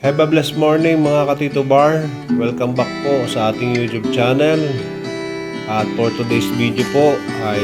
Have a blessed morning mga katito bar. Welcome back po sa ating YouTube channel. At for today's video po ay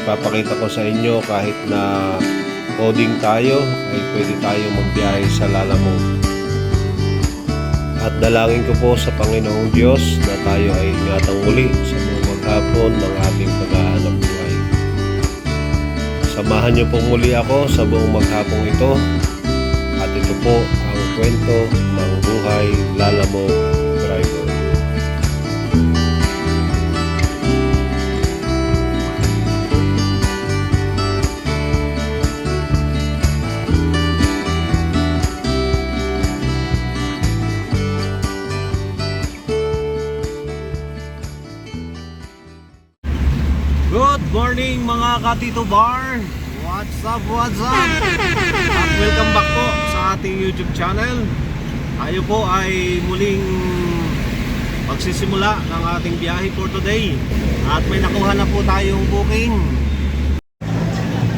ipapakita ko sa inyo kahit na coding tayo ay pwede tayo magbiyahe sa Lalamove. At dalangin ko po sa Panginoong Diyos na tayo ay ingatang muli sa buong maghapon ng ating paghahanap buhay. Samahan niyo pong muli ako sa buong maghapong ito at ito po kwento ng buhay Lalamo Driver. Good morning mga katito bar! What's up, what's up? Welcome back po ating YouTube channel. Tayo po ay muling magsisimula ng ating biyahe for today. At may nakuha na po tayong booking.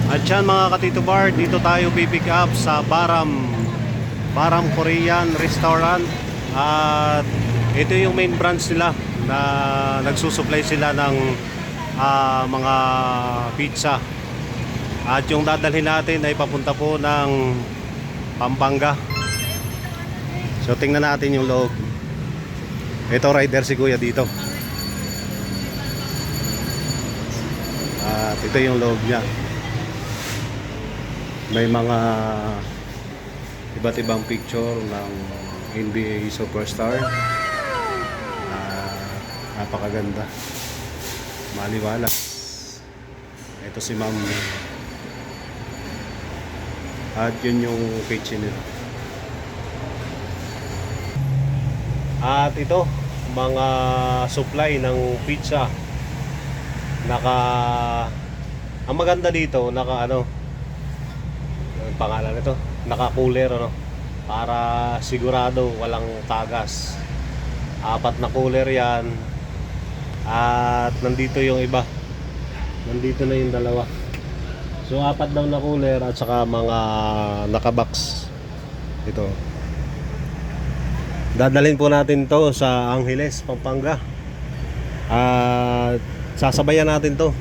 At yan mga katito dito tayo pipick up sa Baram Baram Korean Restaurant. At ito yung main branch nila na nagsusupply sila ng ah, mga pizza. At yung dadalhin natin ay papunta po ng Pampanga. So tingnan natin yung loob. Ito rider si Kuya dito. At ito yung loob niya. May mga iba't ibang picture ng NBA superstar. Ah, napakaganda. Maliwalas. Ito si Ma'am. At yun yung kitchen nila. At ito, mga supply ng pizza. Naka Ang maganda dito, naka ano ang pangalan nito, naka cooler ano para sigurado walang tagas. Apat na cooler 'yan. At nandito yung iba. Nandito na yung dalawa. So apat daw na cooler at saka mga nakabox. Ito. Dadalhin po natin to sa Angeles, Pampanga. At sasabayan natin to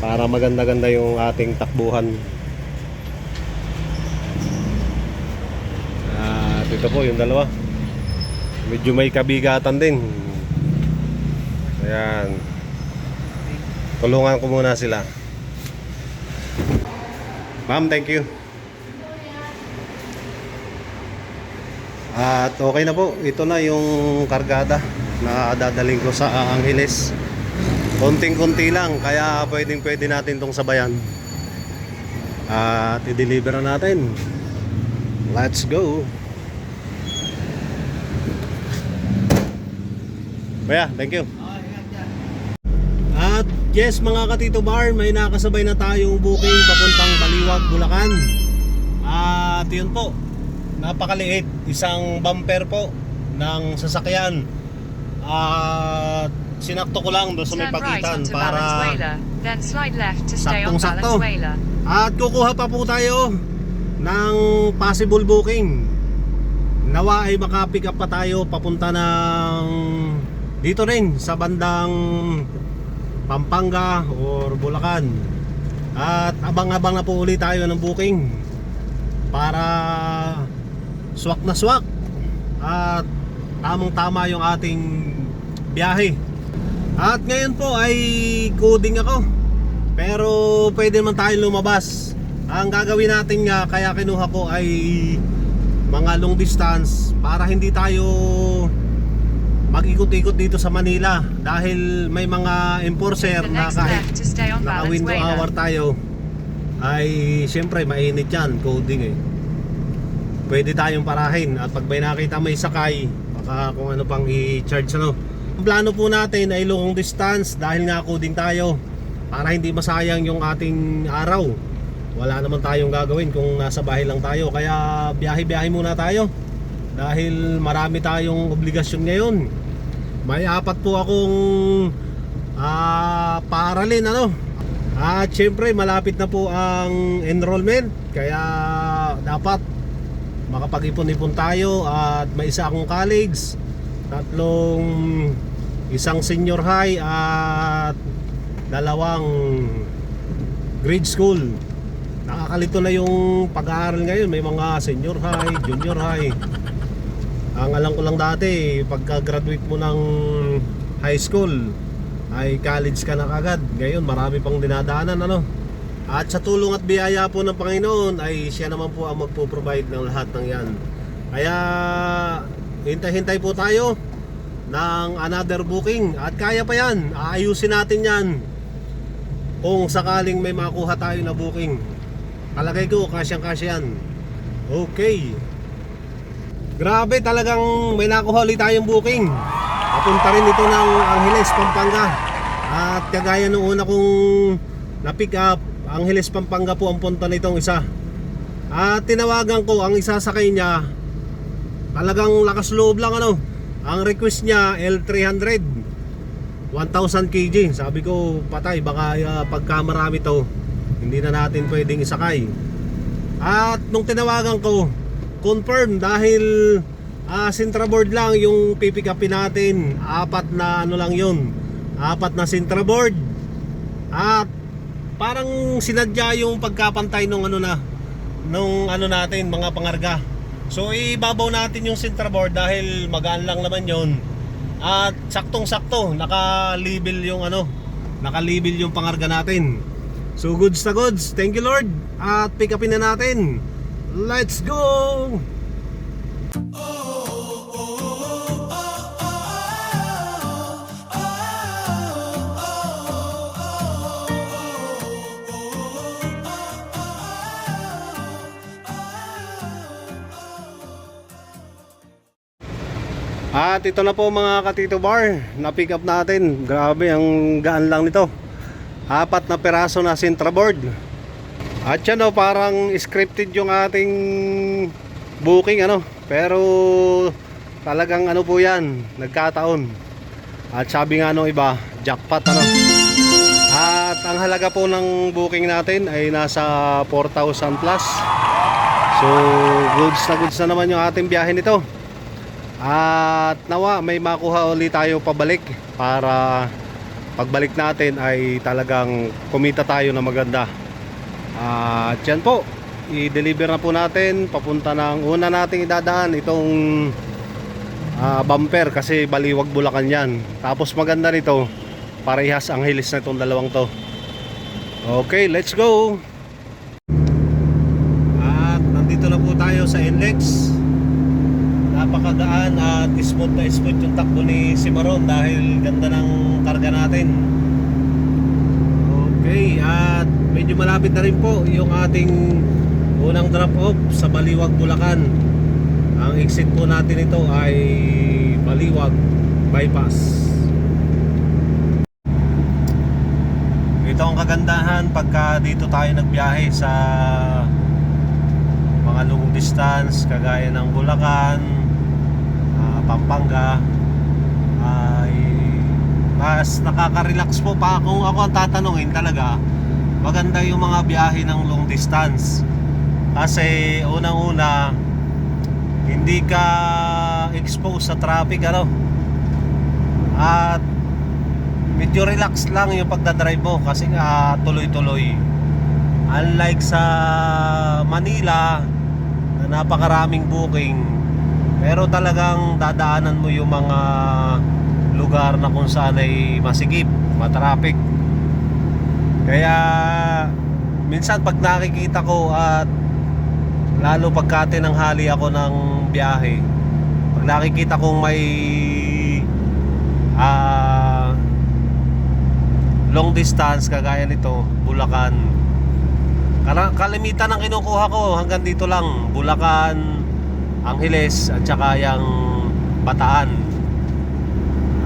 para maganda-ganda yung ating takbuhan. At ito po yung dalawa. Medyo may kabigatan din. Ayan. Tulungan ko muna sila. Ma'am, thank you. At okay na po. Ito na yung kargada na dadaling ko sa Angeles. Konting-konti lang. Kaya pwedeng pwede natin tong sabayan. At i-deliver na natin. Let's go. Kuya, thank you. Yes mga katito bar, may nakasabay na tayong booking papuntang Baliwag, Bulacan. At yun po, napakaliit, isang bumper po ng sasakyan. At sinakto ko lang doon sa may right pagitan onto para Saktong-sakto. At kukuha pa po tayo ng possible booking. Nawa ay makapick up pa tayo papunta ng dito rin sa bandang Pampanga or Bulacan. At abang-abang na po ulit tayo ng booking para swak na swak at tamang-tama yung ating biyahe. At ngayon po ay coding ako. Pero pwede naman tayo lumabas. Ang gagawin natin nga kaya kinuha ko ay mga long distance para hindi tayo mag-ikot-ikot dito sa Manila dahil may mga enforcer na kahit left to stay on naka window hour tayo ay siyempre mainit yan coding eh. Pwede tayong parahin at pag may nakita may sakay baka kung ano pang i-charge ano. Ang plano po natin ay long distance dahil nga coding tayo para hindi masayang yung ating araw. Wala naman tayong gagawin kung nasa bahay lang tayo kaya biyahe-biyahe muna tayo dahil marami tayong obligasyon ngayon may apat po akong ah, paaralin ano At syempre malapit na po ang enrollment kaya dapat makapag-ipon-ipon tayo at may isa akong colleagues, tatlong isang senior high at dalawang grade school. Nakakalito na yung pag-aaral ngayon. May mga senior high, junior high. Ang alam ko lang dati, pagka-graduate mo ng high school, ay college ka na kagad. Ngayon, marami pang dinadaanan, ano? At sa tulong at biyaya po ng Panginoon, ay siya naman po ang magpo-provide ng lahat ng yan. Kaya, hintay-hintay po tayo ng another booking. At kaya pa yan, aayusin natin yan kung sakaling may makuha tayo na booking. Kalagay ko, kasyang-kasya yan. Okay. Grabe talagang may nakuha ulit tayong booking. Papunta rin ito ng Angeles, Pampanga. At kagaya nung una kong na-pick up, Angeles, Pampanga po ang punta nitong isa. At tinawagan ko ang isasakay niya. Talagang lakas loob lang ano. Ang request niya L300. 1,000 kg. Sabi ko, patay, baka uh, pagka marami to, hindi na natin pwedeng isakay. At nung tinawagan ko, confirm dahil ah Sintra board lang yung pipick upin natin. Apat na ano lang yun. Apat na board. At parang sinadya yung pagkapantay nung ano na nung ano natin mga pangarga. So ibabaw natin yung board dahil magaan lang naman yon. At saktong-sakto naka-label yung ano, naka-label yung pangarga natin. So goods na goods. Thank you Lord. At pick upin na natin. Let's go! At ito na po mga katito bar na pick up natin. Grabe ang gaan lang nito. Apat na peraso na Sintra board. At yan o, parang scripted yung ating booking ano. Pero talagang ano po yan, nagkataon. At sabi nga nung iba, jackpot ano. At ang halaga po ng booking natin ay nasa 4,000 plus. So goods na goods na naman yung ating biyahe nito. At nawa may makuha ulit tayo pabalik para pagbalik natin ay talagang kumita tayo na maganda. At yan po, i-deliver na po natin papunta ng una nating idadaan itong ah, bumper kasi baliwag bulakan yan. Tapos maganda nito, parehas ang hilis na itong dalawang to. Okay, let's go! At nandito na po tayo sa NLEX napakagaan at smooth na smooth yung takbo ni Simaron dahil ganda ng karga natin okay at medyo malapit na rin po yung ating unang drop off sa Baliwag, Bulacan. Ang exit po natin ito ay Baliwag bypass. Ito ang kagandahan pagka dito tayo nagbiyahe sa mga long distance kagaya ng Bulacan ah, Pampanga ay mas nakaka-relax po pa. Kung ako ang tatanungin talaga maganda yung mga biyahe ng long distance. Kasi unang-una hindi ka exposed sa traffic ano? At medyo relax lang yung pagdadrive mo kasi nga tuloy-tuloy. Unlike sa Manila na napakaraming booking pero talagang dadaanan mo yung mga lugar na kung saan ay masigip, matraffic kaya minsan pag nakikita ko at lalo pagkate ng hali ako ng biyahe pag nakikita kong may ah long distance kagaya nito Bulacan kalimitan ng kinukuha ko hanggang dito lang Bulacan Angeles at saka yung Bataan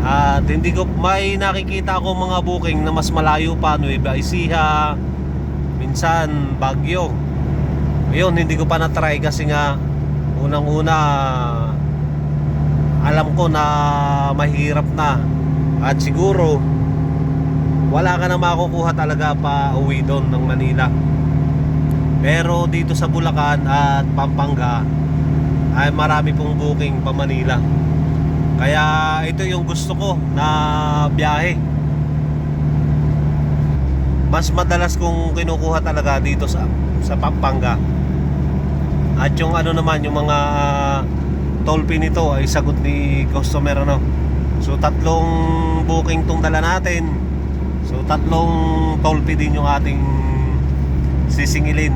at hindi ko may nakikita ako mga booking na mas malayo pa Nueva Ecija minsan Baguio. Ayun hindi ko pa na-try kasi nga unang una alam ko na mahirap na. At siguro wala ka na makukuha talaga pa uwi doon ng Manila. Pero dito sa Bulacan at Pampanga ay marami pong booking pa Manila. Kaya ito yung gusto ko na biyahe. Mas madalas kong kinukuha talaga dito sa sa Pampanga. At yung ano naman yung mga toll fee nito ay sagot ni customer ano. So tatlong booking tong dala natin. So tatlong toll din yung ating sisingilin.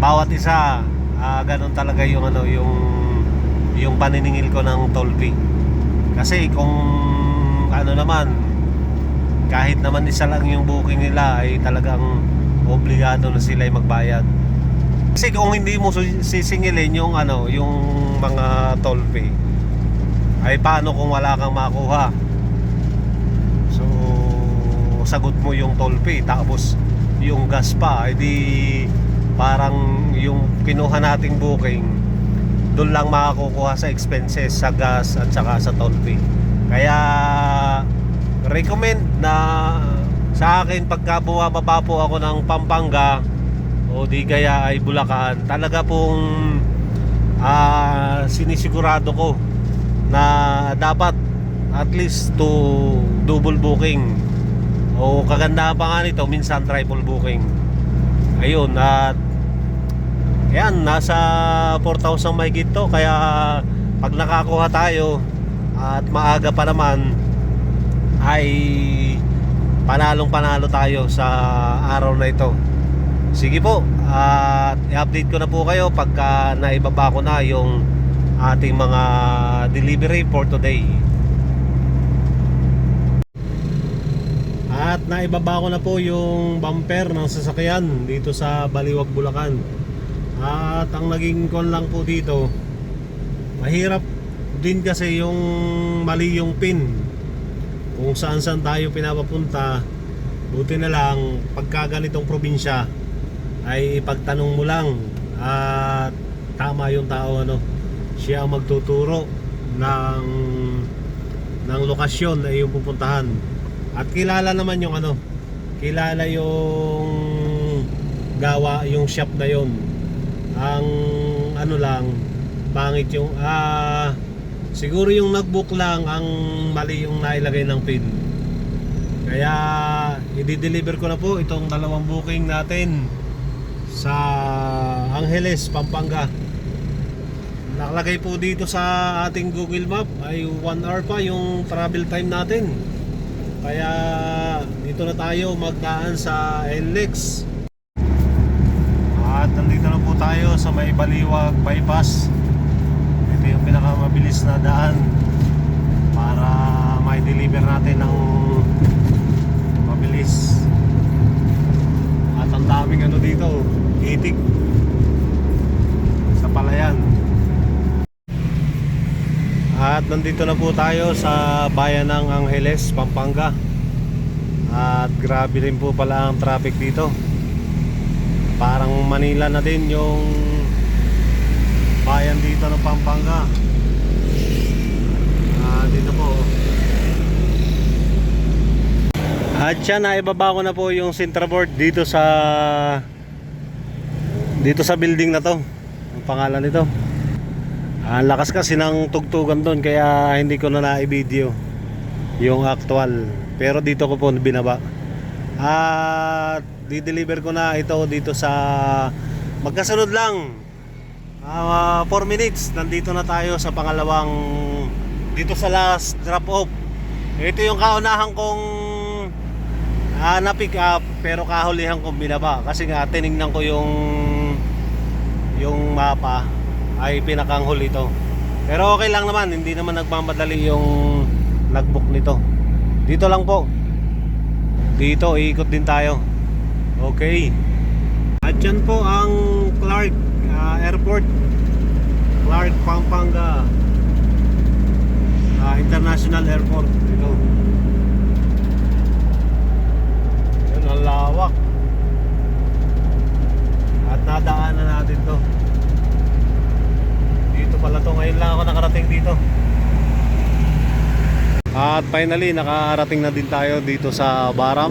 Bawat isa ah, ganun talaga yung ano yung yung paniningil ko ng toll fee. Kasi kung ano naman kahit naman isa lang yung booking nila ay talagang obligado na sila ay magbayad. Kasi kung hindi mo sisingilin yung ano, yung mga toll fee, ay paano kung wala kang makuha? So, sagot mo yung toll fee tapos yung gas pa, ay di parang yung kinuha nating booking doon lang makakukuha sa expenses sa gas at saka sa toll fee. Kaya recommend na sa akin pagka bumababa po ako ng Pampanga o di kaya ay Bulacan talaga pong ah, sinisigurado ko na dapat at least to double booking o kagandahan pa nga nito minsan triple booking ayun at yan nasa 4,000 mahigit to kaya pag nakakuha tayo at maaga pa naman ay panalong panalo tayo sa araw na ito. Sige po at i-update ko na po kayo pagka naibaba ko na yung ating mga delivery for today. At naibaba ko na po yung bumper ng sasakyan dito sa Baliwag, Bulacan at ang naging kon lang po dito mahirap din kasi yung mali yung pin. Kung saan saan tayo pinapapunta buti na lang pagka ganitong probinsya ay ipagtanong mo lang. At tama yung tao ano siya ang magtuturo ng ng lokasyon na iyong pupuntahan. At kilala naman yung ano kilala yung gawa yung shop na yon ang ano lang pangit yung ah siguro yung nagbook lang ang mali yung nailagay ng pin. Kaya i-deliver ko na po itong dalawang booking natin sa Angeles, Pampanga. Nakalagay po dito sa ating Google Map ay 1 hour pa yung travel time natin. Kaya dito na tayo magdaan sa NLEX at nandito na po tayo sa may Baliwag Bypass. Ito yung pinakamabilis na daan para may deliver natin ng mabilis. At ang daming ano dito itik. Sa palayan at nandito na po tayo sa bayan ng Angeles, Pampanga. At grabe rin po pala ang traffic dito parang Manila na din yung bayan dito ng Pampanga. Ah, dito po. At siya naibaba ko na po yung centerboard dito sa dito sa building na to. Ang pangalan nito. Ang lakas kasi ng tugtugan doon kaya hindi ko na na-video yung actual. Pero dito ko po binaba. At di-deliver ko na ito dito sa magkasunod lang. 4 minutes nandito na tayo sa pangalawang dito sa last drop off. Ito yung kaunahan kong ah, na pick up pero kahulihan kong binaba. Kasi nga tiningnan ko yung yung mapa ay pinakanghuli ito pero okay lang naman hindi naman nagmamadali yung nagbook nito. Dito lang po. Dito iikot din tayo okay. At yan po ang Clark ah, Airport. Clark Pampanga ah, International Airport. Dito yun ang lawak. At nadaanan natin to. Dito pala to. Ngayon lang ako nakarating dito. At finally nakarating na din tayo dito sa Baram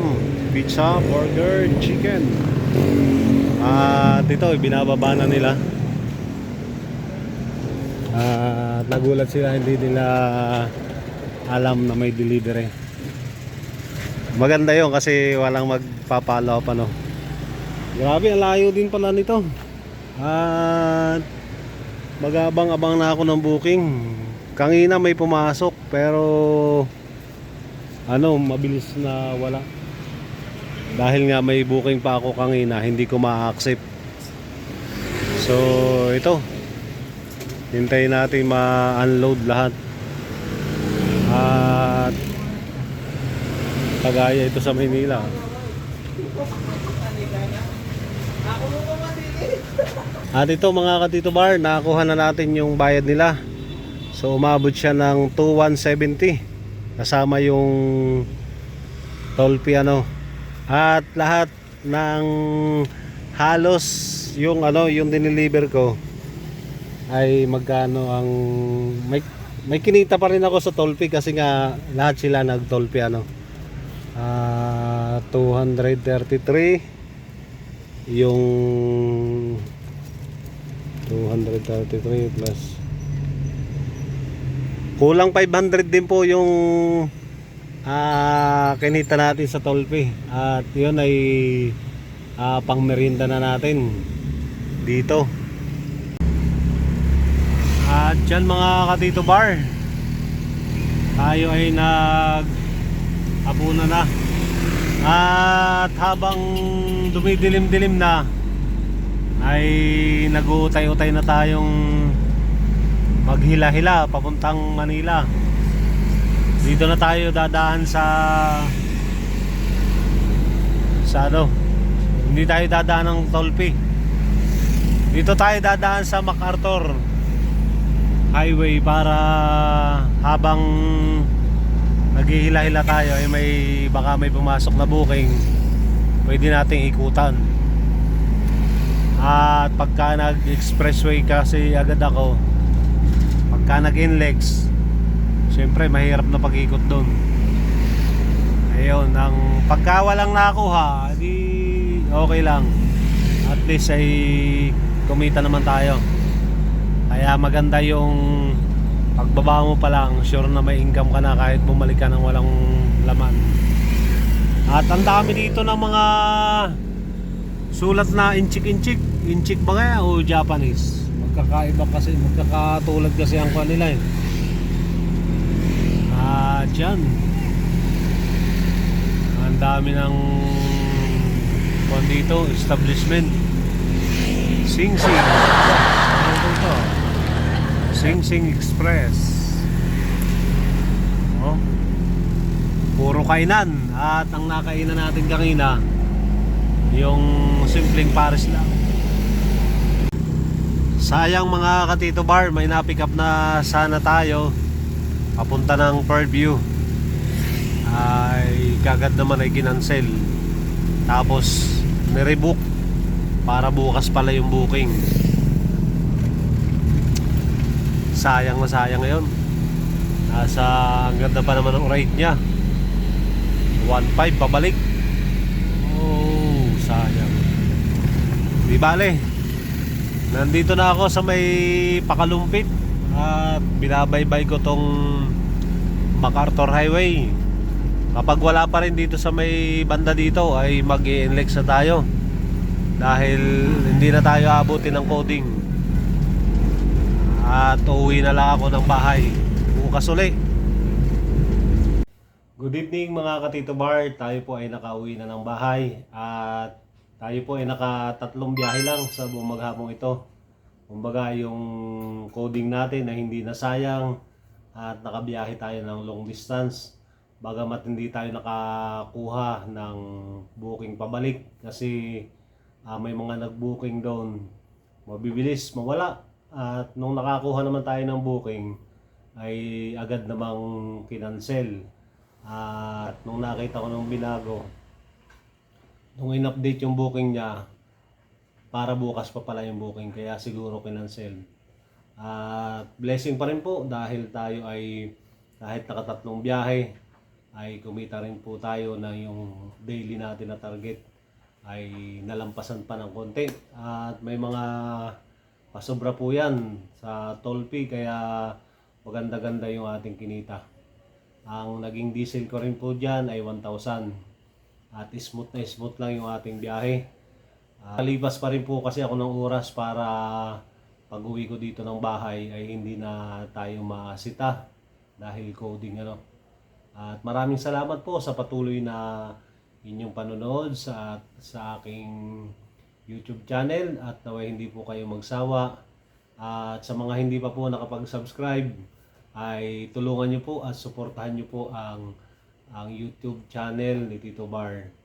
Pizza, Burger, Chicken at ito binababa na nila nagulat sila hindi nila alam na may delivery. Maganda yon kasi walang magpapalo up ano. Grabe, ang layo din pala nito. At magabang-abang na ako ng booking. Kangina may pumasok pero ano, mabilis na wala. Dahil nga may booking pa ako kangina, hindi ko ma-accept. So, ito. Hintayin natin ma-unload lahat. At kagaya ito sa Maynila. At ito mga katito bar, nakakuha na natin yung bayad nila. So umabot siya ng 2170 kasama yung toll fee ano. At lahat ng halos yung ano, yung dineliver ko ay magkano ang may may kinita pa rin ako sa fee kasi nga lahat sila nag fee ano. Ah, 233 yung 233 plus kulang 500 din po yung ah kinita natin sa toll fee at yun ay ah, pang merienda na natin. Dito. At dyan mga katito bar. Tayo ay nag abuna na. At habang dumidilim-dilim na ay nag-uutay-utay na tayong maghila-hila papuntang Manila dito na tayo dadaan sa sa ano? Hindi tayo dadaan ng Tolpi. Dito tayo dadaan sa MacArthur highway para habang naghihila-hila tayo ay may baka may pumasok na booking pwede nating ikutan. At pagka nag-expressway kasi agad ako pagka nag-inlex syempre mahirap na pag-ikot doon ayun ang pagka walang nakuha di okay lang. At least ay kumita naman tayo. Kaya maganda yung pagbaba mo pa lang sure na may income ka na kahit bumalik ka ng walang laman. At ang dami dito ng mga sulat na inchik-inchik. Inchik ba kaya o Japanese? Magkakaiba kasi magkakatulad kasi ang kanila eh at yan ang dami ng kung dito establishment. Sing Sing. Ano ito Sing Sing Express. Oh. Puro kainan. At ang nakainan natin kanina yung simpleng pares lang. Sayang mga katito bar may napick up na sana tayo papunta ng Fairview. Ay kagad naman ay kinansel. Tapos nirebook para bukas pala yung booking. Sayang na sayang ngayon. Nasa ang ganda pa naman ng rate nya 1.5 pabalik. Oh sayang. Di bale nandito na ako sa may pakalumpit at binabaybay ko tong MacArthur Highway. Kapag wala pa rin dito sa may banda dito ay mag inlex na tayo. Dahil hindi na tayo abutin ng coding. At uuwi na lang ako ng bahay. Bukas uli. Good evening mga katito bar tayo po ay nakauwi na ng bahay. At tayo po ay nakatatlong biyahe lang sa buong maghapong ito kumbaga yung coding natin na hindi nasayang at nakabiyahe tayo ng long distance bagamat hindi tayo nakakuha ng booking pabalik kasi ah, may mga nag-booking doon mabibilis mawala. At nung nakakuha naman tayo ng booking ay agad namang kinansel. At nung nakita ko ng binago nung in-update yung booking niya para bukas pa pala yung booking kaya siguro kinansel at blessing pa rin po dahil tayo ay kahit nakatatlong biyahe ay kumita rin po tayo na yung daily natin na target ay nalampasan pa ng konti at may mga pasobra po yan sa toll fee kaya maganda-ganda yung ating kinita. Ang naging diesel ko rin po dyan ay 1,000. At smooth na smooth lang yung ating biyahe. Kalipas pa rin po kasi ako ng oras para pag uwi ko dito ng bahay ay hindi na tayo maasita dahil coding ano. At maraming salamat po sa patuloy na inyong panonood sa sa aking YouTube channel at naway hindi po kayo magsawa. At sa mga hindi pa po nakapag-subscribe ay tulungan niyo po at suportahan niyo po ang ang YouTube channel ni Tito Bar.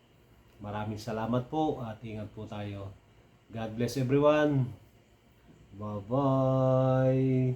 Maraming salamat po at ingat po tayo. God bless everyone. Bye-bye.